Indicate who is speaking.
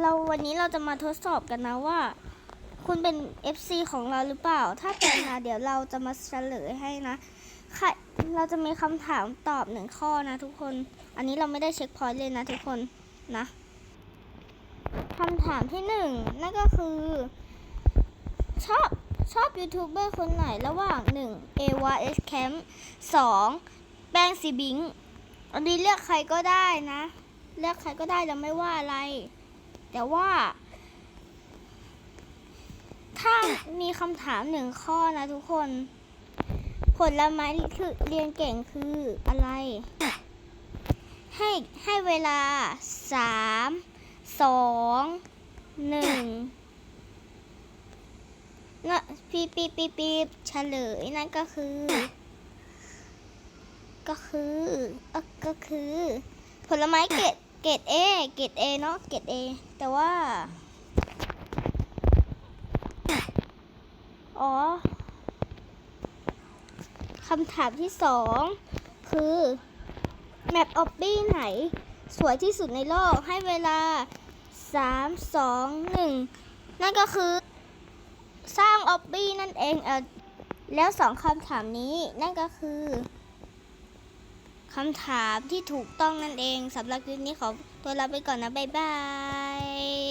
Speaker 1: เราวันนี้เราจะมาทดสอบกันนะว่า คุณเป็น FC ของเราหรือเปล่า ถ้าเป็นนะเดี๋ยวเราจะมาเฉลยให้นะค่ะเราจะมีคำถามตอบหนึ่งข้อนะทุกคน อันนี้เราไม่ได้เช็คพอยต์เลยนะทุกคนนะคำถามที่หนึ่งนั่นก็คือ ชอบชอบยูทูบเบอร์คนไหนระหว่างหนึ่งเอวาเอสแคมสองแป้งซีบิง อันนี้เลือกใครก็ได้นะ เลือกใครก็ได้เราไม่ว่าอะไร แต่ว่า ถ้ามีคำถามหนึ่งข้อนะทุกคน ผลไม้คือเรียนเก่งคืออะไร ให้ให้เวลาสามสองหนึ่งนะปีปีปีปีเฉลยนั่นก็คือ ก็คือเอ่อก็คือ ผลไม้เกรด เกรดเอเกรดเอเนาะเกรดเอแต่ว่า อ๋อคำถามที่สองคือ แมปออบบี้ไหน สวยที่สุดในโลกให้เวลา 3 2 1 นั่นก็คือ สร้างออบบี้นั่นเองเออแล้วสองคำถามนี้นั่นก็คือ คำถามที่ถูกต้องนั่นเองสำหรับคลิปนี้ขอตัวลาไปก่อนนะ บ๊ายบาย